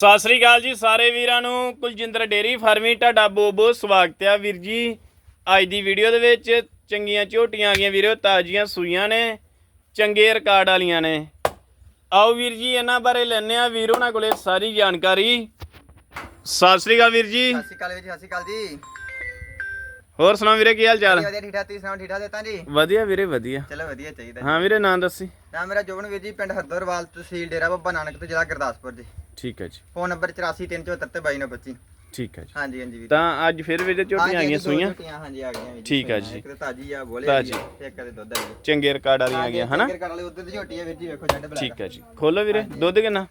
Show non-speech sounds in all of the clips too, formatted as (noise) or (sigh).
ਸਤਿ ਸ੍ਰੀ ਅਕਾਲ ਜੀ ਸਾਰੇ ਵੀਰਾਂ ਨੂੰ। ਕੁਲਜਿੰਦਰ ਡੇਰੀ ਫਾਰਮੀ ਤੁਹਾਡਾ ਬਹੁਤ ਬਹੁਤ ਸਵਾਗਤ ਹੈ ਵੀਰ ਜੀ। ਅੱਜ ਦੀ ਵੀਡੀਓ ਦੇ ਵਿੱਚ ਚੰਗੀਆਂ ਝੋਟੀਆਂ ਆ ਗਈਆਂ ਵੀਰੋ ਤਾਜ਼ੀਆਂ ਸੂਈਆਂ ਨੇ ਚੰਗੇ ਰਿਕਾਰਡ ਵਾਲੀਆਂ ਨੇ। ਆਓ ਵੀਰ ਜੀ ਇਹਨਾਂ ਬਾਰੇ ਲੈਣੇ ਆ ਵੀਰ ਉਹਨਾਂ ਕੋਲੇ ਸਾਰੀ ਜਾਣਕਾਰੀ। ਸਤਿ ਸ੍ਰੀ ਅਕਾਲ ਵੀਰ ਜੀ। ਸਤਿ ਸ਼੍ਰੀ ਅਕਾਲ ਵੀਰ ਜੀ ਸਤਿ ਸ਼੍ਰੀ ਅਕਾਲ ਜੀ। ਹੋਰ ਸੁਣਾਓ ਵੀਰੇ ਕੀ ਹਾਲ ਚਾਲ? ਵਧੀਆ ਠੀਕ ਠਾਕ ਤੁਸੀਂ ਸੁਣਾਓ ਠੀਕ ਠਾਕ ਦਿੱਤਾ ਜੀ? ਵਧੀਆ ਵੀਰੇ ਵਧੀਆ। ਚਲੋ ਵਧੀਆ ਚਾਹੀਦਾ ਹਾਂ ਵੀਰੇ ਨਾਂ ਦੱਸੀ। ਨਾਮ ਮੇਰਾ ਜੋਬਨ ਵੀਰ ਜੀ ਪਿੰਡ ਹਰਦੋਰਵਾਲ ਤਹਿਸੀਲ ਡੇਰਾ ਬਾਬਾ ਨਾਨਕ ਤੋਂ ਜ਼ਿਲ੍ਹਾ ਗੁਰਦਾਸਪੁਰ ਜੀ। ਠੀਕ ਹੈ ਜੀ। ਫੋਨ ਨੰਬਰ 843774 ਤੇ 2225 ਠੀਕ ਹੈ ਜੀ। ਹਾਂਜੀ ਹਾਂਜੀ ਵੀਰ। ਤਾਂ ਅੱਜ ਫਿਰ ਵੀਰੇ ਝੋਟੀਆਂ ਆ ਗਈਆਂ ਸੂਈਆਂ? ਹਾਂਜੀ ਆ ਗਈਆਂ ਵੀਰ ਠੀਕ ਹੈ। ਜੀ। ਇੱਕ ਤਾਜੀ ਆ ਬੋਲੇ ਤਾਜ਼ੀ। ਤੇ ਇੱਕ ਦੇ ਦੁੱਧ ਆ ਜੀ ਚੰਗੇ ਰਿਕਾਰਡ ਵਾਲੀਆਂ ਆ ਗਈਆਂ ਹਨਾ? ਕਰ ਵਾਲੇ ਉਧਰ ਦੀ ਝੋਟੀ ਆ ਵੀਰ ਜੀ ਵੇਖੋ ਜੱਡ ਬਲੈਕ ਠੀਕ ਹੈ ਜੀ। ਖੋਲੋ ਵੀਰੇ ਦੁੱਧ ਕਿੰਨਾ?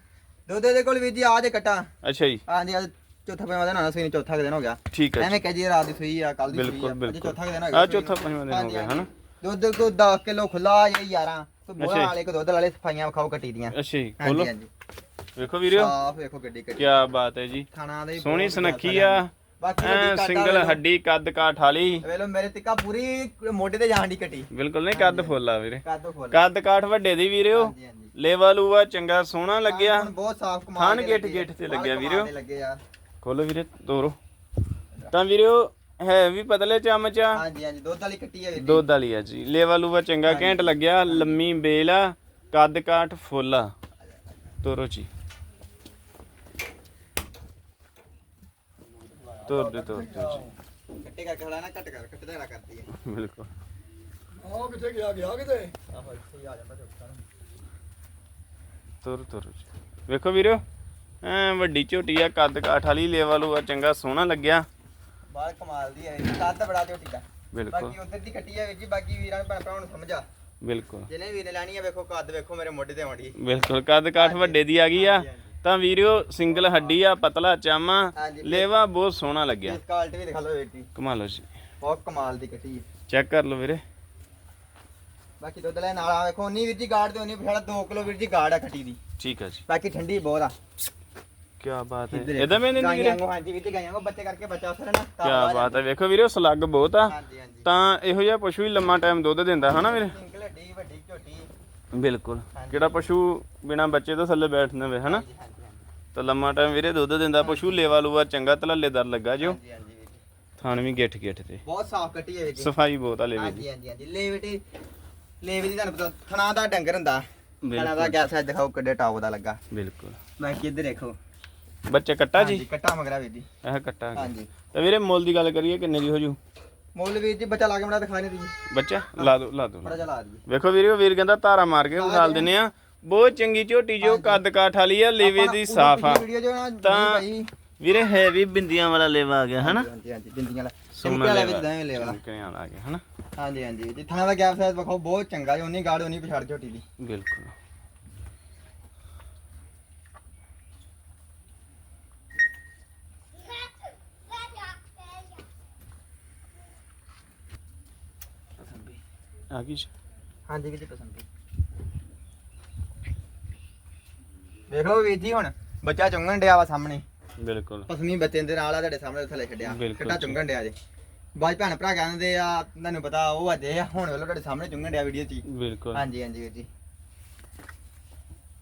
ਦੁੱਧ ਇਹਦੇ ਕੋਲ ਵੀਰ ਜੀ ਆ ਕਟਾ। ਅੱਛਾ ਜੀ। ਹਾਂਜੀ ਆ ਚੌਥਾ ਪੰਜਵਾਂ ਦਿਨ ਹੋਣਾ ਸੂਈ ਚੌਥਾ ਦਿਨ ਹੋ ਗਿਆ। ਠੀਕ ਹੈ ਐਵੇਂ ਕਹੇ ਜੀ ਰਾਤ ਦੀ ਸੂਈ ਆ ਕੱਲ ਦੀ ਸੂਈ ਆ। ਅੱਜ ਬਿਲਕੁਲ। ਚੌਥਾ ਦਿਨ ਹੋ ਗਿਆ ਆ ਚੌਥਾ। ਪੰਜਵਾਂ ਦਿਨ ਹੋ ਗਿਆ। ਹਨਾ? ਦੁੱਧ ਕੋ 10 ਕਿਲੋ ਖੁੱਲਾ ਜਾਂ 11 ਕੋ ਬੋਲਾ। ਵਾਲੇ ਕੋ ਦੁੱਧ ਵਾਲੇ ਸਫਾਈਆਂ ਵਿਖਾਓ ਕੱਟੀ ਦੀਆਂ। ਅੱਛਾ ਜੀ ਖੋਲੋ। ਹਾਂਜੀ ਹਾਂਜੀ। ਵੇਖੋ ਵੀਰਿਓ ਸਾਫ਼ ਵੇਖੋ ਗੱਡੀ ਕੀ ਬਾਤ ਹੈ ਜੀ। ਖਾਣਾ ਦੇ ਸੋਹਣੀ ਸੁਨੱਖੀ ਆ। ਬਾਕੀ ਐ ਸਿੰਗਲ ਹੱਡੀ ਕੱਦ ਕਾਠ ਵਾਲੀ। ਵੇਲੋ ਮੇਰੇ ਤਿੱਕਾ ਪੂਰੀ ਮੋਢੇ ਤੇ ਜਾਣ ਦੀ ਕੱਟੀ ਬਿਲਕੁਲ ਨਹੀਂ ਕੱਦ ਫੁੱਲ ਆ ਵੀਰੇ। ਕੱਦ ਫੁੱਲ ਕੱਦ ਕਾਠ ਵੱਡੇ ਦੀ ਵੀਰਿਓ। ਹਾਂਜੀ ਹਾਂਜੀ। ਲੇਵਾ ਲੂਆ ਚੰਗਾ ਸੋਹਣਾ ਲੱਗਿਆ। ਹੁਣ ਬਹੁਤ ਸਾਫ਼ ਕਮਾਲ ਥਣ ਦੇ ਲੱਗੇ ਗਿੱਠ ਤੇ ਲੱਗਿਆ ਕਮਾਲ ਵੀਰਿਓ। ਦੇ ਲੱਗੇ ਆ। ਖੋਲੋ ਵੀਰੇ ਤੋਰੋ। ਤਾਂ ਵੀਰਿਓ ਹੈ ਵੀ ਪਤਲੇ ਚਮਚ ਆ। ਹਾਂਜੀ ਹਾਂਜੀ ਦੁੱਧ ਵਾਲੀ ਕੱਟੀ ਆ ਵੀਰ। ਜੀ ਦੁੱਧ ਵਾਲੀ ਆ ਜੀ। ਲੇਵਾ ਲੂਆ ਚੰਗਾ ਘੈਂਟ ਲੱਗਿਆ ਲੰਮੀ ਬੇਲ ਆ। ਕੱਦ ਕਾਠ ਫੁੱਲ ਆ। ਤੋਰੋ ਜੀ। ਤੋਰ ਦੇ ਤੋਰ ਦੇ ਜੀ। ਕੱਟੇ ਕਰਕੇ ਖੜਾ ਨਾ ਕੱਟ ਕਰ ਕੱਟਦਾ ਰਹਾ ਕਰਦੀ ਹੈ ਬਿਲਕੁਲ। ਆਹ ਕਿੱਥੇ ਗਿਆ ਗਿਆ ਕਿਤੇ? ਆਹੋ ਇੱਥੇ ਹੀ ਆ ਜਾਂਦਾ ਚੁੱਕਾ ਤੁਰ ਤੁਰ ਵੇਖੋ ਵੀਰੋ ਐ ਵੱਡੀ ਝੋਟੀ ਆ ਕੱਦ ਕਾਠ ਵਾਲੀ ਲੇਵਲ ਚੰਗਾ ਸੋਹਣਾ ਲੱਗਿਆ। ਬਾਹਰ ਕਮਾਲ ਦੀ ਹੈ ਕੱਦ ਬੜਾ ਝੋਟੀ ਦਾ। ਬਿਲਕੁਲ। ਬਾਕੀ ਉਧਰ ਦੀ ਕੱਟੀ ਆ ਵੀਰ ਜੀ ਬਾਕੀ ਵੀਰਾਂ ਨੂੰ ਭੈਣ ਭਰਾਵਾਂ ਨੂੰ ਸਮਝਾ। ਬਿਲਕੁਲ। ਜਿਹਨੇ ਵੀਰ ਨੇ ਲੈਣੀ ਆ ਵੇਖੋ ਕੱਦ ਵੇਖੋ ਮੇਰੇ ਮੋਢੇ ਤੇ ਆਉਂਦੀ ਬਿਲਕੁਲ ਕੱਦ ਕਾਠ ਵੱਡੇ ਦੀ ਆ ਗਈ ਆ। ਤਾਂ ਵੀਰਿਓ ਸਿੰਗਲ ਹੱਡੀ ਆ ਪਤਲਾ ਚਾਮਾ ਹਾਂਜੀ। ਲੇਵਾ ਬਹੁਤ ਸੋਹਣਾ ਲੱਗਿਆ। ਇਸ ਵੀ ਦਿਖਾ ਲਓ ਵੀਰ ਜੀ। ਕਮਾਲੋ ਜੀ। ਬਹੁਤ ਕਮਾਲ ਦੀ ਕੱਟੀ ਹੈ ਚੈੱਕ ਕਰ ਲਓ ਵੀਰੇ। ਬਾਕੀ ਦੁੱਧ ਲੈ ਨਾਲ ਆ ਵੇਖੋ ਉਨੀ ਵੀਰ ਜੀ ਗਾੜ ਤੇ ਉਨੀ ਪਿਛੜਾ 2 ਕਿਲੋ ਵੀਰ ਜੀ ਗਾੜ ਆ ਖੱਟੀ ਦੀ। ਠੀਕ ਆ ਜੀ। ਬਾਕੀ ਠੰਡੀ ਬਹੁਤ ਆ। ਕੀ ਬਾਤ ਹੈ। ਇੱਧਰ ਇਹਦਾ ਮੈਂ ਨਹੀਂ ਵੀਰੇ? ਗਾਈਆਂ ਵਾਂਗੂ, ਹਾਂਜੀ ਵੀਰ ਜੀ ਗਾਈਆਂ ਕੋ ਬੱਚੇ ਕਰਕੇ ਬੱਚਾ ਉਸਰ ਨਾ ਕੀ ਬਾਤ ਹੈ। ਵੇਖੋ ਵੀਰੇ ਸਲੱਗ ਬਹੁਤ ਆ। ਹਾਂਜੀ ਹਾਂਜੀ। ਤਾਂ ਇਹੋ ਜਿਹਾ ਪਸ਼ੂ ਹੀ ਲੰਮਾ ਟਾਈਮ ਦੁੱਧ ਦਿੰਦਾ ਹਨਾ ਵੀਰੇ? ਸਿੰਗਲ ਹੱਡੀ ਵੱਡੀ ਝੋਟੀ। ਬਿਲਕੁਲ। ਜਿਹੜਾ ਪਸ਼ੂ ਬਿਨਾ ਬੱਚੇ ਤੋਂ ਥੱਲੇ ਬੈਠ ਨਵੇ ਹਨਾ? ਹਾਂਜੀ ਹਾਂਜੀ ਹਾਂਜੀ। ਤਾਂ ਲੰਮਾ ਟਾਈਮ ਵੀਰੇ ਦੁੱਧ ਦਿੰਦਾ ਪਸ਼ੂ ਲੇਵਾ ਲੂਆ ਚੰਗਾ ਤਲੱਲੇਦਾਰ ਲੱਗਾ ਜੋ ਹਾਂਜੀ ਹਾਂਜੀ ਵੀਰ ਜੀ। ਥਣ ਵੀ ਗਿੱਠ ਗਿੱਠ ਤੇ। ਬਹੁਤ ਸਾਫ਼ ਕੱਟੀ ਹੈ ਵੀਰ ਜੀ। ਸਫ਼ਾਈ ਬਹੁਤ ਆ ਲੇਵੇ ਦੀ। ਹਾਂਜੀ ਹਾਂਜੀ ਹਾਂਜੀ। ਦੀ ਤੁਹਾਨੂੰ ਪਤਾ ਥਣਾ ਦਾ ਡੰਗਰ ਹੁੰਦਾ। ਥਣਾ ਦਾ ਬਿਲਕੁਲ। ਗੈਸ ਦਿਖਾਓ ਕਿੱਡੇ ਟਾਪ ਦਾ ਲੱਗਾ। ਬਿਲਕੁਲ। ਬਾਕੀ ਇੱਧਰ ਦੇਖੋ। ਬੱਚੇ ਕੱਟਾ ਜੀ? ਹਾਂਜੀ, ਕੱਟਾ ਮਗਰਾ ਵੀਰ ਜੀ। ਇਹ ਕੱਟਾ ਹੈਗਾ। ਹਾਂਜੀ। ਤਾਂ ਵੀਰੇ ਮੁੱਲ ਦੀ ਗੱਲ ਕਰੀਏ ਕਿੰਨੇ ਦੀ ਹੋ ਜੂ? ਮੁੱਲ ਵੀਰ ਜੀ ਬੱਚਾ ਲਾ ਕੇ ਮੜਾ ਦਿਖਾ ਨਹੀਂ ਦੀ ਬੱਚਾ ਲਾ ਦੋ ਲਾ ਦੋ ਥੋੜਾ ਜਿਹਾ ਲਾ ਦਈਏ ਵੇਖੋ ਵੀਰੇ ਉਹ ਵੀਰ ਕਹਿੰਦਾ ਧਾਰਾ ਮਾਰ ਕੇ ਵਿਖਾਲ ਦਿੰਨੇ ਆ। ਬਹੁਤ ਚੰਗੀ ਝੋਟੀ ਜੋ ਕੱਦ ਕਾਠ ਵਾਲੀ ਆ ਲੇਵੇ ਦੀ ਸਾਫ਼ ਆ। ਵੀਡੀਓ ਜੋ ਨਾ ਤਾਂ ਭਾਈ। ਵੀਰੇ ਹੈ ਵੀ ਬਿੰਦੀਆਂ ਵਾਲਾ ਲੇਵਾ ਆ ਗਿਆ ਹਨਾ? ਹਾਂਜੀ ਹਾਂਜੀ ਬਿੰਦੀਆਂ ਵਾਲਾ। ਸੋਹਣਾ ਸਿੰਪਲ ਵਾਲਾ ਲੇਵਾ। ਵਿੱਚ ਦਾਂ ਲੇਵਾ। ਵਾਲਾ ਆ ਗਿਆ ਹਨਾ? ਹਾਂਜੀ ਹਾਂਜੀ। ਜੀ ਥਾਣਾ ਦਾ ਗੈਪ ਸਾਈਜ਼ ਵਿਖਾਓ ਬਹੁਤ ਚੰਗਾ ਜੀ ਉਨੀ ਗਾੜ ਉਨੀ ਪਛਾੜ ਝੋਟੀ ਦੀ। ਬਿਲਕੁਲ। ਆ ਗਈ ਜੀ? ਹਾਂਜੀ ਵੀਰ ਜੀ ਪਸੰਦ ਦੇਖ ਲਓ ਵੀਰ ਜੀ ਹੁਣ ਬੱਚਾ ਚੁੰਗਣ ਡਿਆ ਵਾ ਸਾਹਮਣੇ। ਬਿਲਕੁਲ। ਪਸਮੀ ਬੱਚੇ ਦੇ ਨਾਲ ਆ ਤੁਹਾਡੇ ਸਾਹਮਣੇ ਥੱਲੇ ਛੱਡਿਆ ਬਿਲਕੁਲ ਕਿੱਡਾ ਜੀ। ਚੁੰਗਣ ਡਿਆ ਜੇ। ਬਾਜ ਭੈਣ ਭਰਾ ਕਹਿੰਦੇ ਆ ਤੁਹਾਨੂੰ ਪਤਾ ਉਹ ਅਜੇ ਆ ਹੁਣ ਵੇਲੋ ਤੁਹਾਡੇ ਸਾਹਮਣੇ ਚੁੰਗਣ ਡਿਆ ਵੀਡੀਓ 'ਚ। ਬਿਲਕੁਲ। ਹਾਂਜੀ ਹਾਂਜੀ ਵੀਰ ਜੀ।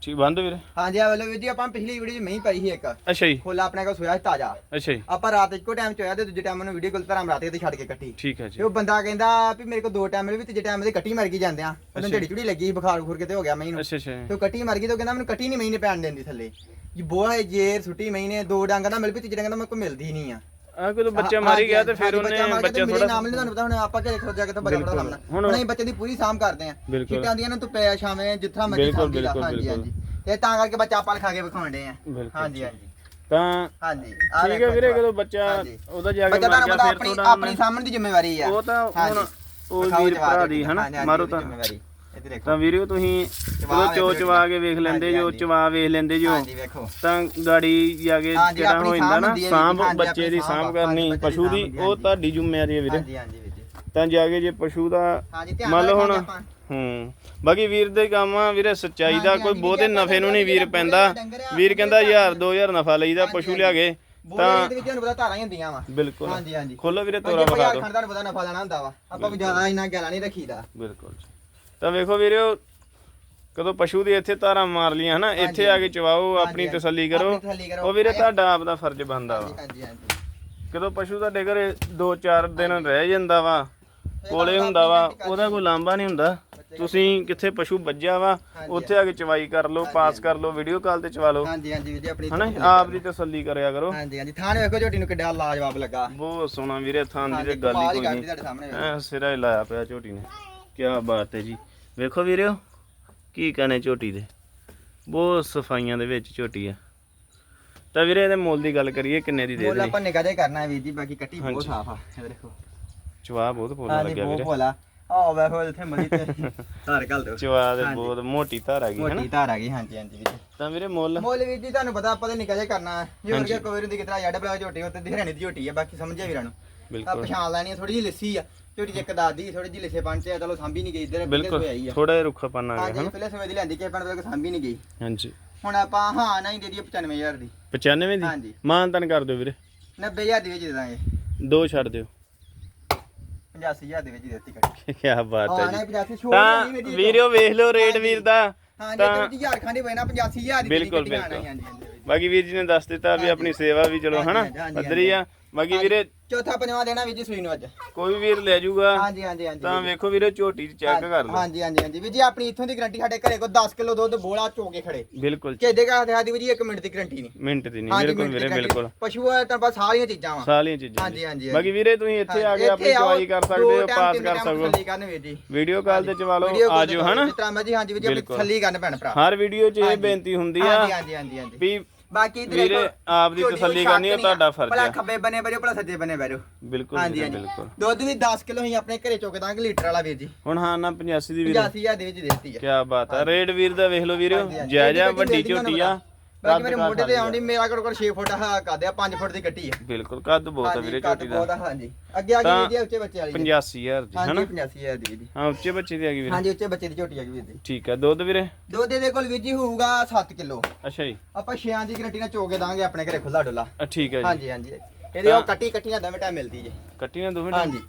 ਠੀਕ ਬੰਦ ਵੀਰੇ? ਹਾਂਜੀ ਆ ਵੇਲੋ ਵੀਰ ਜੀ ਆਪਾਂ ਪਿਛਲੀ ਵੀਡੀਓ 'ਚ ਮਹੀਂ ਪਾਈ ਸੀ ਇੱਕ। ਅੱਛਾ ਜੀ। ਫੁੱਲ ਆਪਣੇ ਕੋਲ ਸੋਇਆ ਸੀ ਤਾਜ਼ਾ। ਅੱਛਾ ਜੀ। ਆਪਾਂ ਰਾਤ ਇੱਕੋ ਟਾਈਮ ਚ ਹੋਇਆ ਤੇ ਦੂਜੇ ਟਾਈਮ ਨੂੰ ਵੀਡੀਓ ਕਾਲ ਧਰਮ ਰਾਤੇ ਤੇ ਛੱਡ ਕੇ ਕੱਟੀ। ਠੀਕ ਹੈ ਤੇ ਜੀ ਉਹ ਬੰਦਾ ਕਹਿੰਦਾ ਵੀ ਮੇਰੇ ਕੋਲ ਦੋ ਟਾਈਮ ਮਿਲੇ ਵੀ ਤੀਜੇ ਟਾਈਮ ਦੇ ਕੱਟੀ ਮਰ ਗਈ ਜਾਂਦੇ ਆ ਉਹਨੂੰ। ਢੜੀ ਝੁੜੀ ਲੱਗੀ ਸੀ, ਬੁਖਾਰ ਬੁਖੂਰ ਕਿਤੇ ਹੋ ਗਿਆ ਮਹੀਂ ਨੂੰ। ਅੱਛਾ ਅੱਛਾ ਤੇ ਉਹ ਕੱਟੀ ਮਰ ਗਈ ਤੇ ਉਹ ਕਹਿੰਦਾ ਮੈਨੂੰ ਕੱਟੀ ਨਹੀਂ ਮਹੀਂ ਨੇ ਪੈਣ ਦਿੰਦੀ ਥੱਲੇ। ਜੀ ਬੋਆ ਜੇਰ ਸੁੱਟੀ ਮਹੀਂ ਨੇ ਦੋ ਡੰਗ ਦਾ ਮਿਲ ਵੀ ਤੀਜੇ ਡੰਗ ਦਾ ਮੇਰੇ ਕੋਲ ਮਿਲਦੀ ਨਹੀਂ ਆ। ਆ ਕੋਈ ਬੱਚਾ ਮਾਰੀ ਗਿਆ ਤੇ ਫਿਰ ਉਹਨੇ ਬੱਚਾ ਥੋੜਾ ਨਾਮ ਨਹੀਂ ਤੁਹਾਨੂੰ ਪਤਾ ਹੁਣ ਆਪਾਂ ਘਰੇ ਖਰਚ ਜਾ ਕੇ ਤਾਂ ਬੜਾ ਬੜਾ। ਸਾਹਮਣਾ ਹੁਣ- ਅਸੀਂ ਬੱਚੇ ਦੀ ਪੂਰੀ ਸਾਂਭ ਕਰਦੇ ਆ। ਛਿੱਟਾਂ ਦੀਆਂ ਨੂੰ ਧੁੱਪੇ ਛਾਵੇਂ ਜਿੱਥਾ ਮਰਜ਼ੀ ਸਾਂਭੀ ਦਾ ਹਾਂਜੀ। ਹਾਂਜੀ। ਤੇ ਤਾਂ ਕਰਕੇ ਬੱਚਾ ਆਪਾਂ ਖਾ ਕੇ ਵਿਖਾਉਂਦੇ ਆ ਹਾਂਜੀ ਹਾਂਜੀ। ਤਾਂ ਹਾਂਜੀ ਠੀਕ ਹੈ ਵੀਰੇ ਜਦੋਂ ਬੱਚਾ। ਉਹਦਾ ਜਾ ਕੇ ਮਰ ਗਿਆ ਫਿਰ ਥੋੜਾ ਆਪਣੀ ਸਾਹਮਣ ਦੀ ਜ਼ਿੰਮੇਵਾਰੀ ਆ। ਉਹ ਤਾਂ ਹੁਣ। ਉਹ ਵੀਰ ਭਰਾ ਦੀ ਹਨਾ? ਮਾਰੋ ਤਾਂ। ਜ਼ਿੰਮੇਵਾਰੀ। ਇੱਥੇ ਦੇਖੋ। ਤਾਂ ਵੀਰੇ ਤੁਸੀਂ ਵੇਖ ਚੋ ਚਵਾ ਕੇ ਵੇਖ ਲੈਂਦੇ ਹਾਂਜੀ, ਜੋ ਹਾਂਜੀ। ਚਵਾ ਵੇਖ ਲੈਂਦੇ ਜੋ। ਹਾਂਜੀ ਵੇਖੋ। ਤਾਂ ਗਾੜੀ ਜਾ ਕੇ ਹਾਂਜੀ, ਜਿਹੜਾ ਆਪਣੀ ਹੋ ਜਾਂਦਾ ਸਾਂਭ ਨਾ ਹੁੰਦੀ ਹੈ ਸਾਂਭ ਵੀਰ ਜੀ, ਬੱਚੇ ਹਾਂਜੀ, ਦੀ ਆਪਣੀ ਸਾਂਭ ਸਾਂਭ, ਕਰਨੀ ਹਾਂਜੀ, ਪਸ਼ੂ ਦੀ ਉਹ ਤੁਹਾਡੀ ਜ਼ਿੰਮੇਵਾਰੀ ਹੈ ਵੀਰੇ। ਹਾਂਜੀ ਹਾਂਜੀ ਵੀਰ। ਜੀ ਤਾਂ ਜਾ ਕੇ ਜੇ ਪਸ਼ੂ ਦਾ ਹਾਂਜੀ ਧਿਆਨ ਮੰਨ ਲਓ ਹੁਣ। ਰੱਖਾਂਗੇ ਆਪਾਂ। ਹੂੰ। ਬਾਕੀ ਵੀਰ ਦੇ ਕੰਮ ਆ ਵੀਰੇ ਸੱਚਾਈ ਦਾ ਹਾਂਜੀ, ਕੋਈ ਹਾਂਜੀ, ਬਹੁਤੇ ਵੀਰ ਨਫੇ ਨੂੰ ਨਹੀਂ ਵੀਰ ਪੈਂਦਾ। ਡੰਗਰ ਆ, ਵੀਰ ਕਹਿੰਦਾ ਆਪਣੇ 1000 2000 ਨਫਾ ਲਈਦਾ ਹਾਂਜੀ, ਪਸ਼ੂ ਹਾਂਜੀ। ਲਿਆ ਕੇ। ਬੋਲੇ ਤਾਂ ਦੇ ਵਿੱਚ ਤੁਹਾਨੂੰ ਪਤਾ ਧਾਰਾਂ ਹੀ ਹੁੰਦੀਆਂ ਵਾ। ਬਿਲਕੁਲ। ਹਾਂਜੀ ਹਾਂਜੀ। ਖੋਲੋ ਵੀਰੇ ਤੋਰਾ ਤੋਰਾ ਵਿਖਾ ਦਿਓ। ਤੁਹਾਨੂੰ ਪਤਾ ਨਫਾ ਲੈਣਾ ਹੁੰਦਾ ਵਾ। ਆਪਾਂ ਕੋਈ ਜ਼ਿਆਦਾ ਇੰਨਾ ਗੈਲਾ ਨਹੀਂ ਰੱਖੀਦਾ। ਬਿਲਕੁਲ ਜੀ। ਤਾਂ ਵੇਖੋ ਵੀਰਿਓ ਕਦੋਂ ਪਸ਼ੂ ਦੀ ਇੱਥੇ ਧਾਰਾਂ ਮਾਰ ਲੀਆਂ ਹਨਾ? ਇੱਥੇ ਆ ਕੇ ਚਵਾਓ ਆਪਣੀ ਤਸੱਲੀ ਕਰੋ। ਉਹ ਵੀਰੇ ਤੁਹਾਡਾ ਆਪ ਦਾ ਫਰਜ਼ ਬਣਦਾ ਵਾ। ਹਾਂਜੀ ਹਾਂਜੀ ਕਦੋਂ ਪਸ਼ੂ ਤੁਹਾਡੇ ਘਰੇ 2-4 ਦਿਨ ਰਹਿ ਜਾਂਦਾ ਵਾ ਕੋਲੇ ਹੁੰਦਾ ਵਾ ਉਹਦਾ ਕੋਈ ਲਾਂਭਾ ਨਹੀਂ ਹੁੰਦਾ। ਤੁਸੀਂ ਕਿੱਥੇ ਪਸ਼ੂ ਵੱਜਿਆ ਵਾ ਉੱਥੇ ਆ ਕੇ ਚਵਾਈ ਕਰ ਲਓ ਪਾਸ ਕਰ ਲਓ ਵੀਡੀਓ ਕਾਲ ਤੇ ਚਵਾ ਲਓ। ਹਾਂਜੀ ਹਾਂਜੀ ਵੀਰ ਜੀ ਆਪਣੀ ਹਨਾ? ਆਪ ਦੀ ਤਸੱਲੀ ਕਰਿਆ ਕਰੋ। ਹਾਂਜੀ ਹਾਂਜੀ। ਥਾਣੇ ਵੇਖੋ ਝੋਟੀ ਨੂੰ ਕਿੱਡਾ ਲਾਜਵਾਬ ਲੱਗਾ। ਬਹੁਤ ਸੋਹਣਾ ਵੀਰੇ ਥਾਂ ਦੀ ਤੇ ਗੱਲ ਹੀ ਕੋਈ ਨਹੀਂ। ਸਿਰਾ ਹੀ ਲਾਇਆ ਪਿਆ ਝੋਟੀ ਨੇ। ਕੀ ਬਾਤ ਹੈ ਜੀ। ਵੇਖੋ ਵੀਰਿਓ ਕੀ ਕਹਨੇ ਝੋਟੀ ਦੇ? ਬਹੁਤ ਸਫਾਈਆਂ ਦੇ ਵਿੱਚ ਝੋਟੀ ਆ। ਤਾਂ ਵੀਰੇ ਇਹਦੇ ਮੁੱਲ ਦੀ ਗੱਲ ਕਰੀਏ ਕਿੰਨੇ ਦੀ ਦੇ ਮੁੱਲ ਦੇ ਆਪਾਂ ਨਿਗਾਹ ਜਿਹਾ ਕਰਨਾ ਹੈ ਵੀਰ ਜੀ ਬਾਕੀ ਕੱਟੀ ਬਹੁਤ ਹਾਂਜੀ। ਸਾਫ਼ ਆ ਇਹ ਦੇਖੋ। ਚਵਾ ਬਹੁਤ ਪੋਲਾ ਹਾਂਜੀ ਲੱਗਿਆ ਬਹੁਤ ਵੀਰੇ। ਭੋਲਾ। ਆਹ ਵੇਖੋ ਇੱਥੇ ਮਲੀ ਤੇ ਧਾਰ ਕੱਲ ਦੋ ਚਵਾ ਦੇ ਹਾਂਜੀ। ਬਹੁਤ ਮੋਟੀ ਧਾਰ ਆ ਗਈ ਹੈ ਮੋਟੀ ਧਾਰ ਆ ਗਈ ਹਾਂਜੀ ਹਾਂਜੀ ਵੀਰ ਜੀ। ਤਾਂ ਵੀਰੇ ਮੁੱਲ? ਮੁੱਲ ਵੀਰ ਜੀ ਤੁਹਾਨੂੰ ਪਤਾ ਆਪਾਂ ਤਾਂ ਨਿਕਾ ਜਿਹਾ ਕਰਨਾ ਹੈ। ਜੇ ਹਾਂਜੀ। ਵਰਗੇ ਕੋਈ ਹੁੰਦੀ ਕਿਤਰਾ ਜੱਡ ਬਲਾ ਝੋਟੀ ਉੱਤੇ ਦਿਹਰਾਣੀ ਦੀ ਝੋਟੀ ਹੈ ਬਾਕੀ ਸਮਝਿਆ ਵੀਰਾਂ ਨੂੰ। ਆ ਬਿਲਕੁਲ ਪਛਾਣ ਲੈਣੀ ਥੋੜੀ ਜਿਹੀ ਲੱਸੀ ਆ। ਝੋਟੀ ਚ ਇੱਕ ਦਾਦੀ ਥੋੜੀ ਜਿਹੀ ਲਿਸੇ ਪੰਚ ਆ ਚਲੋ ਸਾਂਭੀ ਨਹੀਂ ਗਈ ਇਧਰ ਬਿਲਕੁਲ। ਆਈ ਆ। ਥੋੜਾ ਜਿਹਾ ਰੁੱਖਾ ਪੰਨ ਆ ਗਿਆ ਹਨਾ? ਪਹਿਲੇ ਸਮੇਂ ਦੀ ਲੈਂਦੀ ਕਿ ਪਣ ਸਾਂਭੀ ਨਹੀਂ ਗਈ। ਹਾਂਜੀ। ਹੁਣ ਆਪਾਂ ਹਾਂ ਨਾ ਹੀ ਦੇ ਦਈਏ 95000 ਦੀ। 95 ਦੀ? ਹਾਂਜੀ। ਮਾਨ ਤਨ ਕਰ ਦਿਓ ਵੀਰੇ। 90000 ਦੀ ਵਿੱਚ ਦੇ ਦਾਂਗੇ। ਦੋ ਛੱਡ ਦਿਓ। 85000 ਦੇ ਵਿੱਚ ਹੀ ਦਿੱਤੀ ਕੱਟੀ। ਕੀ ਬਾਤ ਹਾਂ ਹੈ ਨਾ ਜੀ 85 ਛੋੜ ਤਾਂ ਨਹੀਂ ਵੀਰ ਵੀਰਿਓ ਵੇਖ ਲਓ ਰੇਟ। ਵੀਰ ਦਾ। ਹਾਂ ਤਾਂ- ਜੀ ਹਜ਼ਾਰ ਖਾਂਦੇ ਪਏ ਨਾ 85000 ਦੀ ਬਿਲਕੁਲ, ਬਿਲਕੁਲ। ਬਾਕੀ ਵੀਰ ਜੀ ਨੇ ਦੱਸ ਦਿੱਤਾ ਵੀ ਆਪਣੀ ਸੇਵਾ ਵੀ ਚਲੋ ਹਨਾ? ਹਾਂਜੀ, ਹਾਂਜੀ, ਪੱਧਰੀ ਆ। ਬਾਕੀ ਵੀਰੇ ਚੌਥਾ ਪੰਜਵਾਂ ਦੇਣਾ ਵੀਰ ਜੀ ਸੂਈ ਨੂੰ ਅੱਜ। ਕੋਈ ਵੀਰ ਲੈ ਜਾਊਗਾ ਹਾਂਜੀ ਹਾਂਜੀ ਹਾਂਜੀ ਤਾਂ ਵੇਖੋ ਵੀਰੇ ਝੋਟੀ ਚੈੱਕ ਕਰ ਲਓ। ਹਾਂਜੀ ਹਾਂਜੀ ਹਾਂਜੀ। ਵੀਰ ਜੀ ਆਪਣੀ ਇੱਥੋਂ ਦੀ ਗਰੰਟੀ ਸਾਡੇ ਘਰੇ ਕੋ 10 ਕਿਲੋ ਦੁੱਧ ਬੋਲਾ ਚੋ ਕੇ ਖੜੇ। ਬਿਲਕੁਲ। ਕਿਹਦੇ ਕਾ ਦਿਖਾ ਦੀ ਵੀਰ ਜੀ 1 ਮਿੰਟ ਦੀ ਗਰੰਟੀ ਨਹੀਂ। ਮਿੰਟ ਦੀ ਨਹੀਂ ਬਿਲਕੁਲ ਵੀਰੇ। ਬਿਲਕੁਲ। ਪਸ਼ੂ ਆ ਤਾਂ ਬਸ ਸਾਰੀਆਂ ਚੀਜ਼ਾਂ ਵਾ। ਸਾਰੀਆਂ ਚੀਜ਼ਾਂ ਹਾਂਜੀ। ਹਾਂਜੀ, ਬਾਕੀ ਵੀਰੇ ਤੁਸੀਂ ਇੱਥੇ ਆ ਕੇ ਆਪਣੀ ਚਵਾਈ ਕਰ ਸਕਦੇ ਹੋ ਪਾਸ ਕਰ ਸਕਦੇ ਹੋ। ਵੀਡੀਓ ਕਾਲ ਤੇ ਚਵਾ ਲਓ ਆਜੋ ਹਨਾ? ਜਿਸ ਤਰ੍ਹਾਂ ਮਰਜ਼ੀ ਹਾਂਜੀ ਵੀਰ ਜੀ ਆਪਣੀ। ਤਸੱਲੀ ਕਰਨ ਭੈਣ ਭਰਾ। ਹਰ ਵੀਡੀਓ 'ਚ ਇਹ। ਬੇਨਤੀ ਹੁੰਦੀ ਆ ਹਾਂਜੀ ਹਾਂਜੀ ਹਾਂਜੀ। ਵੀ ਬਾਕੀ ਇੱਧਰ ਵੀਰੇ, ਆਪ ਦੀ ਤਸੱਲੀ ਕਰਨੀ ਹੈ, ਤੁਹਾਡਾ ਫਰਜ਼ ਭਲਾ ਹੈ। ਖੱਬੇ ਬਨੇ ਬੈਠੋ ਭਲਾ ਸੱਜੇ ਬਨੇ ਬੈਠੋ ਬਿਲਕੁਲ ਹਾਂਜੀ ਬਿਲਕੁਲ। ਦੁੱਧ ਵੀ 10 ਕਿਲੋ ਅਸੀਂ ਆਪਣੇ ਘਰੇ ਚੁੱਕ ਦਾਂਗੇ ਲੀਟਰ ਵਾਲਾ ਵੀਰ ਜੀ। ਹੁਣ ਹਾਂ ਨਾ 85 ਦੀ ਵੀਰੇ। 85000 ਦੇ ਵਿੱਚ ਦਿੱਤੀ ਹੈ ਕੀ ਬਾਤ ਆ। ਰੇਟ ਵੀਰ ਦਾ ਵੇਖ ਲਓ ਵੀਰੇ। ਜਾਇਜਾ ਵੱਡੀ ਝੋਟੀ ਆ। ਬਾਕੀ ਮੇਰੇ ਮੋਢੇ ਤੇ ਆਉਂਦੀ ਮੇਰਾ ਕੋਲ 6 ਫੁੱਟ ਹਾ ਕਰਦੇ ਆ 5 ਫੁੱਟ ਦੀ ਕੱਟੀ ਹੈ ਬਿਲਕੁਲ ਕੱਦ ਬਹੁਤ ਆ ਵੀਰੇ ਕੱਦ ਝੋਟੀ ਬਹੁਤ ਦਾ। ਆ ਹਾਂਜੀ। ਅੱਗੇ ਆ ਗਈ ਜੀ ਉੱਚੇ ਬੱਚੇ ਵਾਲੀ ਜੀ। 85000 ਦੀ ਹਾਂਜੀ ਹਨਾ? 85000 ਦੀ ਵੀਰ ਜੀ। ਹਾਂ ਉੱਚੇ ਬੱਚੇ ਦੀ ਆ ਗਈ ਵੀਰੇ। ਹਾਂਜੀ ਉੱਚੇ ਬੱਚੇ ਦੀ ਝੋਟੀ ਆ ਗਈ ਵੀਰ। ਜੀ ਠੀਕ ਹੈ ਦੁੱਧ ਵੀਰੇ? ਦੁੱਧ ਦੇ ਕੋਲ ਵੀਰ ਜੀ ਹੋਊਗਾ 7 ਕਿਲੋ। ਅੱਛਾ ਜੀ। ਆਪਾਂ ਛਿਆਂ ਦੀ ਗਰੰਟੀ ਨਾਲ ਚੋ ਕੇ ਦਾਂਗੇ ਆਪਣੇ ਘਰੇ ਖੁੱਲਾ ਡੁੱਲਾ। ਆ ਠੀਕ ਹੈ ਜੀ। ਹਾਂਜੀ ਹਾਂਜੀ। ਇਹਦੇ ਉਹ ਕੱਟੀ ਕੱਟੀਆਂ ਦਵੇਂ ਟਾਈਮ ਮਿਲਦੀ ਜੇ। ਕੱਟੀਆਂ ਦੋ ਮਿੰਟ ਹਾਂਜੀ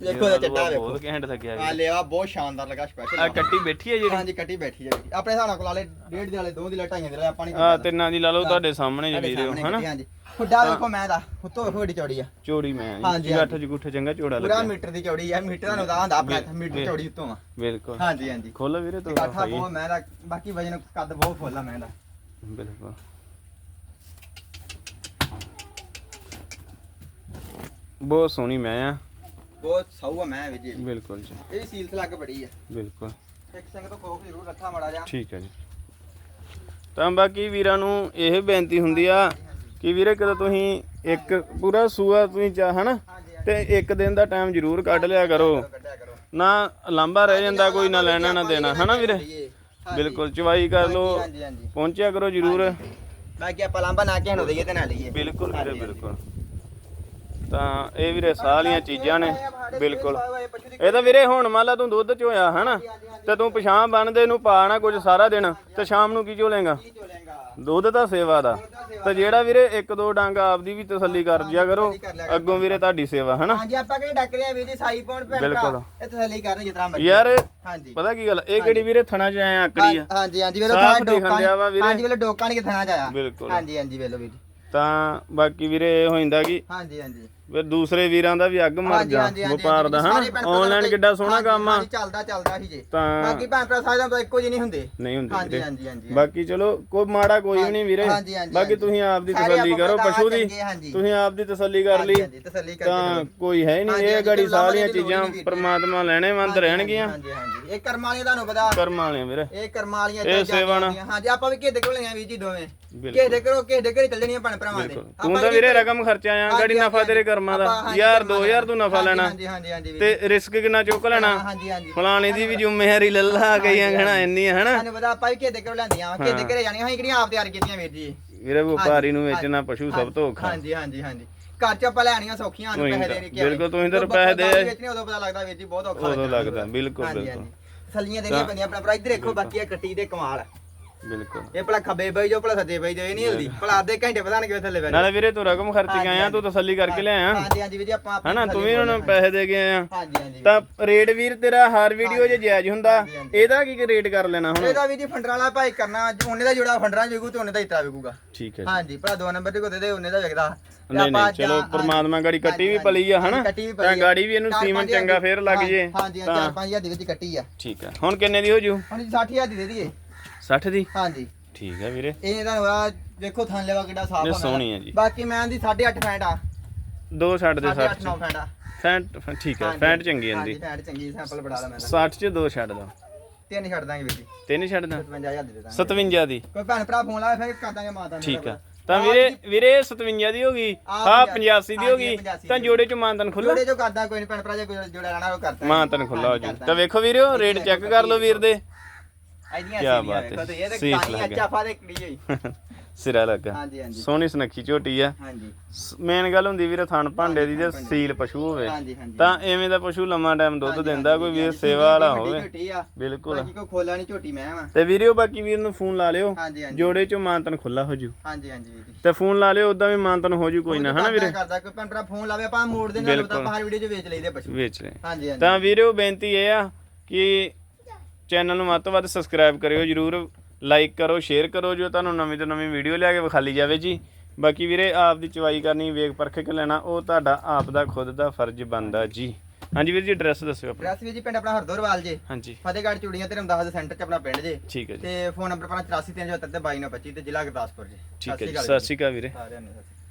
ਦੇਖੋ ਇਹ ਚੱਟਾ ਵੇਖੋ ਬਹੁਤ ਘੈਂਟ ਲੱਗਿਆ ਆ ਲਿਆ ਬਹੁਤ ਸ਼ਾਨਦਾਰ ਲੱਗਾ ਆ ਸਪੈਸ਼ਲ ਕੱਟੀ ਬੈਠੀ ਹੈ ਜਿਹੜੀ? ਹਾਂਜੀ ਕੱਟੀ ਬੈਠੀ ਹੈ ਜੀ। ਆਪਣੇ ਹਿਸਾਬ ਨਾਲ ਕੋਲ ਵਾਲੇ ਡੇਢ ਦੇ ਵਾਲੇ ਦੋ ਦੀ ਢਾਈਆਂ ਦੇ ਵਾਲੇ ਆਪਾਂ ਨਹੀਂ ਆ ਤਿੰਨਾਂ ਦੀ ਲਾ ਲਓ ਤੁਹਾਡੇ ਸਾਹਮਣੇ ਜੀ ਵੀਡੀਓ ਹਨਾ? ਹਾਂਜੀ। ਖੁੱਡਾ ਵੇਖੋ ਮੈਂ ਦਾ ਉੱਤੋਂ ਵੇਖੋ ਏਡੀ ਚੌੜੀ ਆ। ਚੋੜੀ ਮੈਂ ਹਾਂਜੀ, ਜੀ ਗੱਠ ਜਗੁੱਠ ਚੰਗਾ ਚੋੜਾ ਪੂਰਾ ਲੱਗਿਆ। ਮੀਟਰ ਦੀ ਚੌੜੀ ਆ ਮੀਟਰ ਦਾ ਹੁੰਦਾ ਆਪਣਾ ਇੱਥੇ ਮੀਟਰ ਚੌੜੀ ਉੱਤੋਂ ਆ। ਬਿਲਕੁਲ। ਹਾਂਜੀ ਹਾਂਜੀ। ਖੋਲੋ ਵੀਰੇ ਤੂੰ ਕਾਠਾ ਭਾਈ। ਬਹੁਤ ਮੈਂ ਦਾ ਬਾਕੀ ਵਜਨ ਕੱਦ ਬਹੁਤ ਫੁੱਲ ਆ ਮੈਂ ਦਾ ਬਿਲਕੁਲ। ਬਹੁਤ ਸੋਹਣੀ ਮੈਂ ਆ। ਬਹੁਤ ਸਹੂ ਆ ਮੈਂ ਵੀ ਜੀ। ਬਿਲਕੁਲ ਜੀ। ਇਹ ਸੀਲ ਲੱਗ ਬੜੀ ਆ। ਬਿਲਕੁਲ। ਇੱਕ ਸੰਗ ਤੋਂ ਕੋਕ ਜ਼ਰੂਰ ਰੱਖਾ ਮੜਾ ਜਾ ਠੀਕ ਹੈ ਜੀ। ਤਾਂ ਬਾਕੀ ਵੀਰਾਂ ਨੂੰ ਇਹ ਬੇਨਤੀ ਹੁੰਦੀ ਆ ਕਿ ਵੀਰੇ ਕਦੋਂ ਤੁਸੀਂ ਇੱਕ ਪੂਰਾ ਸੂਆ ਤੁਸੀਂ ਚਾਹ ਹਨਾ? ਤੇ ਇੱਕ ਦਿਨ ਦਾ ਟਾਈਮ ਜ਼ਰੂਰ ਕੱਢ ਲਿਆ ਕਰੋ। ਨਾ ਲਾਂਬਾ ਰਹਿ ਜਾਂਦਾ ਕੋਈ ਨਾ ਲੈਣਾ ਨਾ ਦੇਣਾ। ਹਨਾ ਵੀਰੇ। ਬਿਲਕੁਲ ਚਵਾਈ ਕਰ ਹਾਂਜੀ ਪਹੁੰਚਿਆ ਕਰੋ ਜ਼ਰੂਰ। ਬਾਕੀ ਆਪਾਂ ਲਾਂਬਾ ਨਾ ਕੇ ਹਣੋ ਦਈਏ ਤੇ ਨਾ ਲਈਏ ਬਿਲਕੁਲ ਵੀਰੇ ਬਿਲਕੁਲ। ਤਾਂ ਇਹ ਵੀਰੇ ਸਾਰੀਆਂ ਚੀਜ਼ਾਂ ਨੇ ਬਿਲਕੁਲ। ਇਹ ਤਾਂ ਵੀਰੇ ਹੁਣ ਮੰਨ ਲਾ ਤੂੰ ਦੁੱਧ ਚ ਹੋਇਆ ਹਨਾ? ਤੇ ਤੂੰ ਪਛਾਣ ਬਣਦੇ ਨੂੰ ਪਾ ਨਾ ਕੁਝ ਸਾਰਾ ਦਿਨ ਤੇ ਸ਼ਾਮ ਨੂੰ ਕੀ ਚੋਲੇਗਾ? ਦੁੱਧ ਤਾਂ ਸੇਵਾ ਦਾ। ਤੇ ਜਿਹੜਾ ਵੀਰੇ ਇੱਕ ਦੋ ਡੰਗ ਆਪਦੀ ਵੀ ਤਸੱਲੀ ਕਰ ਜਿਆ ਕਰੋ ਅੱਗੋਂ ਵੀਰੇ ਤੁਹਾਡੀ ਸੇਵਾ ਹਨਾ? ਹਾਂਜੀ ਆਪਾਂ ਕਿਹੜੇ ਡੱਕ ਰਿਆ ਵੀਰ ਸਾਈ ਪਾਉਣ ਭੈਣ ਬਿਲਕੁਲ। ਇਹ ਤਸੱਲੀ ਕਰਨ ਜਿਤਨਾ ਮਰਜ਼ੀ। ਯਾਰ ਹਾਂਜੀ। ਪਤਾ ਕੀ ਗੱਲ ਇਹ ਕਿਹੜੀ ਵੀਰੇ ਥਣਾ ਚ ਆਇਆ ਆਕੜੀ ਆ? ਹਾਂਜੀ ਹਾਂਜੀ ਵੇਲੋ ਸਾਫ਼ ਥਾਂ ਦਿਖਣ ਡਿਆ ਵਾ ਵੀਰੇ। ਹਾਂਜੀ ਵੇਲੋ ਡੋਕਾਂ ਨਹੀਂ ਕਿਥਾਣਾ ਜਾਇਆ ਬਿਲਕੁਲ। ਹਾਂਜੀ ਹਾਂਜੀ ਵੇਲੋ ਵੀਰ ਤਾਂ ਬਾਕੀ ਵੀਰੇ ਇਹ ਹੋ ਜਾਂਦਾ ਕਿ ਹਾਂਜੀ ਹਾਂਜੀ। ਫਿਰ ਦੂਸਰੇ ਵੀਰਾਂ ਦਾ ਵੀ ਅੱਗ ਮਰ ਜਾ ਵਪਾਰ ਦਾ ਹਨਾ? ਆਨਲਾਈਨ ਕਿੱਡਾ ਸੋਹਣਾ ਕੰਮ ਆ। ਚੱਲਦਾ ਚੱਲਦਾ ਸੀ ਜੇ। ਤਾਂ ਬਾਕੀ ਭੈਣ ਭਰਾ ਸਾਰੇ ਦਾ ਇੱਕੋ ਜਿਹੇ ਨਹੀਂ ਹੁੰਦੇ। ਨਹੀਂ ਹੁੰਦੀ ਹਾਂਜੀ ਹਾਂਜੀ ਹਾਂਜੀ ਬਾਕੀ ਚਲੋ ਕੋਈ ਮਾੜਾ ਕੋਈ ਵੀ ਨਹੀਂ ਵੀਰੇ। ਬਾਕੀ। ਤੁਸੀਂ ਆਪ ਦੀ ਤਸੱਲੀ ਕਰੋ ਪਸ਼ੂ ਦੀ। ਤੁਸੀਂ ਆਪ ਦੀ ਤਸੱਲੀ ਕਰ ਲਈ। ਹਾਂਜੀ ਤਸੱਲੀ ਕਰਕੇ ਤਾਂ ਕੋਈ ਹੈ ਨਹੀਂ ਇਹ ਗਾੜੀ ਸਾਰੀਆਂ ਚੀਜ਼ਾਂ। ਪ੍ਰਮਾਤਮਾ ਲੈਣੇ ਮੰਦ ਰਹਿਣਗੀਆਂ। ਹਾਂਜੀ ਹਾਂਜੀ। ਇਹ ਕਰਮਾਂ ਵਾਲੀਆਂ ਤੁਹਾਨੂੰ ਪਤਾ। ਕਰਮਾਂ ਵਾਲੀਆਂ ਵੀਰੇ। ਇਹ ਕਰਮਾਂ ਵਾਲੀਆਂ। ਜਾਂਦੀਆਂ। ਹਾਂਜੀ ਆਪਾਂ ਵੀ ਕਿਹਦੇ ਕੋਲ ਲਈਆਂ ਵੀਰ ਜੀ ਦੋਵੇਂ। ਕਿਹਦੇ ਕਰੋ ਕਿਹਦੇ ਘਰੇ ਚੱਲ ਜਣੀਆਂ ਭੈਣ ਭਰਾਵਾਂ ਦੇ। ਬਿਲਕੁਲ। ਆਪਾਂ ਤੂੰ ਤਾਂ ਵੀਰੇ ਰਕਮ ਖਰਚਿਆ ਆ ਹਾਂਜੀ, ਗਾੜੀ ਨਫਾ ਹਾਂਜੀ, ਤੇਰੇ ਕਰਮਾਂ ਦਾ। ਆਪਾਂ ਯਾਰ ਕਰਮਾਂ 2000 ਤੂੰ ਨਫਾ ਲੈਣਾ। ਹਾਂਜੀ ਹਾਂਜੀ ਹਾਂਜੀ ਵੀਰ। ਤੇ ਰਿਸਕ ਕਿੰਨਾ ਚੁੱਕ ਲੈਣਾ? ਹਾਂਜੀ ਹਾਂਜੀ। ਫਲਾਣੇ ਦੀ ਵੀ ਜ਼ਿੰਮੇਵਾਰੀ ਲੱਲਾ ਗਈਆਂ ਘਣਾ ਇੰਨੀ ਹਨਾ? ਤੁਹਾਨੂੰ ਪਤਾ ਆਪਾਂ ਵੀ ਕਿਹਦੇ ਕੋਲ ਲੈਂਦੀਆਂ ਕਿਹਦੇ ਘਰੇ ਜਾਣੀਆਂ ਅਸੀਂ ਕਿਹੜੀਆਂ ਆਪ ਤਿਆਰ ਕੀਤੀਆਂ ਵੀਰ ਜੀ? ਵੀਰੇ ਵਪਾਰੀ ਨੂੰ ਵੇਚਣਾ ਪਸ਼ੂ ਸਭ ਤੋਂ ਔਖਾ। ਹਾਂਜੀ ਹਾਂਜੀ ਹਾਂਜੀ। ਘਰ ਚ ਆਪਾਂ ਲੈਣੀਆਂ ਸੌਖੀਆਂ ਹਨ ਪੈਸੇ ਦੇ ਕੇ ਬਿਲਕੁਲ, ਤੁਸੀਂ ਤਾਂ ਪੈਸੇ ਦੇ- ਵੇਚਣੇ ਉਦੋਂ ਪਤਾ ਲੱਗਦਾ ਵੀਰ ਜੀ ਬਹੁਤ ਔਖਾ ਉਦੋਂ ਲੱਗਦਾ। ਲੱਗਦਾ ਬਿਲਕੁਲ ਹਾਂਜੀ ਬਿਲਕੁਲ। ਹਾਂਜੀ। ਸਲੀਆਂ ਦੇਣੀਆਂ ਪੈਂਦੀਆਂ ਆਪਣਾ ਭਰਾ। ਇੱਧਰ ਦੇਖੋ ਬਾਕੀ ਆ ਕੱਟੀ ਦੇ ਕਮਾਲ। ਬਿਲਕੁਲ। ਇਹ ਭਲਾ ਖੱਬੇ ਬਈ ਜੋ ਭਲਾ ਸੱਜੇ ਬਈ ਜੋ ਇਹ ਨਹੀਂ ਹਿਲਦੀ ਭਲਾ ਅੱਧੇ ਘੰਟੇ ਪਤਾ ਨਹੀਂ ਕਿਵੇਂ ਥੱਲੇ ਬੈਠ ਨਾਲੇ ਵੀਰੇ ਤੂੰ ਰਕਮ ਖਰਚ ਕੇ ਆਇਆ ਤੂੰ ਤਸੱਲੀ ਕਰਕੇ ਲਿਆਇਆ। ਹਾਂਜੀ ਹਾਂਜੀ ਵੀਰ ਆਪਾਂ ਹਨਾ ਤੂੰ ਵੀ ਉਹਨਾਂ ਨੂੰ। ਪੈਸੇ ਦੇ ਕੇ ਆਇਆ। ਹਾਂਜੀ ਹਾਂਜੀ ਤਾਂ ਰੇਟ ਵੀਰ ਤੇਰਾ ਹਰ ਵੀਡੀਓ 'ਚ ਜਾਇਜ਼ ਹੁੰਦਾ। ਇਹਦਾ ਕੀ ਰੇਟ ਕਰ ਲੈਣਾ ਹੁਣ? ਇਹਦਾ ਵੀ ਜੀ ਫੰਡਰ ਵਾਲਾ ਭਾਈ ਕਰਨਾ ਉਹਨੇ ਦਾ ਜੋੜਾ ਫੰਡਰਾਂ ਵਿਕੂ ਤੇ ਉਹਨੇ ਦਾ ਇਤਰਾ ਵਿਕੂਗਾ। ਠੀਕ ਹੈ। ਹਾਂਜੀ ਭਲਾ ਦੋ ਨੰਬਰ ਤੇ ਕੋ ਦੇ ਦੇ ਉਹਨੇ ਦਾ ਵਿਕਦਾ। ਤੇ ਨਹੀਂ ਨਹੀਂ ਚਲੋ ਪ੍ਰਮਾਤਮਾ ਗਾੜੀ ਕੱਟੀ ਵੀ ਪਲੀ ਆ ਹਨਾ? ਤਾਂ। ਗਾੜੀ ਵੀ ਇਹਨੂੰ ਸੀਮਨ ਚੰਗਾ ਫੇਰ ਲੱਗ ਜੇ ਹਾਂਜੀ ਤਾਂ 4-5000 ਦੀ ਵਿੱਚ ਕੱਟੀ ਆ। ਠੀਕ ਹੈ। ਹੁਣ ਕਿੰਨੇ ਦੀ ਹੋ ਜੂ? ਹੁਣ ਜੀ 60000 ਦੀ ਦੇ ਦਈਏ। 60 ਦੀ? ਹਾਂਜੀ। ਠੀਕ ਹੈ ਵੀਰੇ। ਇਹ ਇਹਦਾ ਹੋਇਆ ਦੇਖੋ ਥਾਂ ਲੈਵਾ ਕਿੱਡਾ ਸਾਫ਼ ਇਹ ਹੋਣਾ ਸੋਹਣੀ ਆ ਜੀ। ਬਾਕੀ ਮੈਂ ਦੀ 8.5 ਫੈਂਟ ਆ। ਦੋ ਛੱਡ ਦੇ 8.5 60 9 ਫੈਂਟ ਆ। ਫੈਂਟ ਠੀਕ ਹੈ ਹਾਂਜੀ, ਫੈਂਟ ਚੰਗੀ ਹਾਂਜੀ ਆਂਦੀ ਫੈਂਟ ਚੰਗੀ ਸੈਂਪਲ ਬੜਾ ਲਾ ਮੈਂ ਤਾਂ। 60 ਚ ਦੋ ਛੱਡ ਦੋ। ਤਿੰਨ ਛੱਡ ਦਾਂਗੇ ਵੀਰ ਜੀ। ਤਿੰਨ ਛੱਡ ਦਾਂ? 57000 ਦੇ ਦਾਂਗੇ। 57 ਦੀ। ਕੋਈ ਭੈਣ ਭਰਾ ਫੋਨ ਲਾਵੇ ਫਿਰ ਕਰ ਦਾਂਗੇ ਮਾਤਾ ਨੂੰ ਠੀਕ ਆ। ਤਾਂ ਵੀਰੇ ਵੀਰੇ 57 ਦੀ ਹੋ ਗਈ। ਆਹ ਹਾਂ 85 85 ਦੀ ਹੋ ਗਈ। ਹਾਂਜੀ, 85 ਤਾਂ ਜੋੜੇ ਚ ਮਾਨਤਨ ਖੁੱਲਾ ਜੋੜੇ ਜੋ ਕਰਦਾ ਕੋਈ ਨਹੀਂ ਭੈਣ ਭਰਾ ਜੇ ਕੋਈ ਜੋੜਾ ਲੈਣਾ ਉਹ ਕਰਦਾ। ਮਾਨਤਨ ਖੁੱਲਾ ਹੋ ਜੂ। ਤਾਂ ਵੇਖੋ ਵੀਰੇ ਰੇਟ ਚੈੱਕ ਕਰ ਲਓ ਵੀਰ ਦੇ। ਕਿਆ ਬਾਤ ਹੈ। ਸੀਸ ਲੱਗਾ। ਅੱਛਾ ਕੜੀ ਹੋਈ (laughs) ਸਿਰਾ ਲੱਗਾ ਹਾਂਜੀ ਹਾਂਜੀ। ਸੋਹਣੀ ਸੁਨੱਖੀ ਝੋਟੀ ਆ। ਹਾਂਜੀ। ਮੇਨ ਗੱਲ ਹੁੰਦੀ ਵੀਰੇ ਥਣ ਭਾਂਡੇ ਦੀ ਤੇ ਸੀਲ ਪਸ਼ੂ ਹੋਵੇ ਹਾਂਜੀ ਹਾਂਜੀ। ਤਾਂ ਐਵੇਂ ਦਾ ਪਸ਼ੂ ਲੰਮਾ ਟਾਈਮ ਦੁੱਧ ਦਿੰਦਾ ਕੋਈ ਵੀਰ ਸੇਵਾ ਵਾਲਾ ਹੋਵੇ। ਝੋਟੀ ਆ। ਬਿਲਕੁਲ। ਬਾਕੀ ਕੋਈ ਖੋਲਾ ਨਹੀਂ ਝੋਟੀ ਮੈਂ ਵਾ ਤੇ ਵੀਰੇ ਉਹ ਬਾਕੀ ਵੀਰ ਨੂੰ ਫੋਨ ਲਾ ਲਿਓ। ਹਾਂਜੀ ਹਾਂਜੀ। ਜੋੜੇ ਚੋਂ ਮਾਨਤਨ ਖੁੱਲਾ ਹੋ ਜੂ। ਹਾਂਜੀ ਹਾਂਜੀ ਵੀਰ ਜੀ। ਤੇ ਫੋਨ ਲਾ ਲਿਓ ਉਦਾਂ ਵੀ ਮਾਨਤਨ ਹੋ ਜੂ ਕੋਈ ਨਾ ਹਨਾ ਵੀਰੇ? ਕਰਦਾ ਕੋਈ ਭੈਣ ਭਰਾ ਫੋਨ ਲਾਵੇ ਆਪਾਂ ਮੋੜ ਦੇ ਨਾਲ ਬਿਲਕੁਲ। ਆਪਾਂ ਹਰ ਵੀਡੀਓ 'ਚ ਵੇਚ ਲਈਦੇ ਪਸ਼ੂ। ਵੇਚ ਲੈ ਹਾਂਜੀ ਹਾਂਜੀ। ਤਾਂ ਵੀਰੇ ਉਹ ਬੇਨਤੀ ਇਹ ਆ ਕਿ ਚੈਨਲ ਨੂੰ ਵੱਧ ਤੋਂ ਵੱਧ ਸਬਸਕ੍ਰਾਈਬ ਕਰਿਓ ਜਰੂਰ ਲਾਈਕ ਕਰੋ ਸ਼ੇਅਰ ਕਰੋ ਜੋ ਤੁਹਾਨੂੰ ਨਵੀਂ ਤੋਂ ਨਵੀਂ ਵੀਡੀਓ ਲਿਆ ਕੇ ਵਿਖਾਲੀ ਜਾਵੇ ਜੀ। ਬਾਕੀ ਵੀਰੇ ਆਪ ਦੀ ਚਵਾਈ ਕਰਨੀ ਵੇਖ ਪਰਖ ਕੇ ਲੈਣਾ ਉਹ ਤੁਹਾਡਾ ਆਪ ਦਾ ਖੁਦ ਦਾ ਫਰਜ਼ ਬਣਦਾ ਜੀ। ਹਾਂਜੀ ਵੀਰ ਜੀ ਐਡਰੈਸ ਦੱਸਿਓ ਆਪਣਾ। ਐਡਰੈਸ ਵੀ ਜੀ ਪਿੰਡ ਆਪਣਾ ਹਰਦੋਰਵਾਲ ਜੇ। ਹਾਂਜੀ। ਫਤਿਹਗੜ੍ਹ ਚੂੜੀਆਂ ਤੇ ਰਮਦਾਸ ਦੇ ਸੈਂਟਰ 'ਚ ਆਪਣਾ ਪਿੰਡ ਜੇ। ਠੀਕ ਹੈ ਜੀ। ਤੇ ਫੋਨ ਨੰਬਰ ਆਪਣਾ 8437 ਤੇ 2225 ਤੇ ਜ਼ਿਲ੍ਹਾ ਗੁਰਦਾਸਪੁਰ ਜੀ। ਠੀਕ ਹੈ ਜੀ ਸਤਿ ਸ਼੍ਰੀ ਅਕਾਲ ਵੀਰੇ। ਸਾਰਿਆਂ ਨੂੰ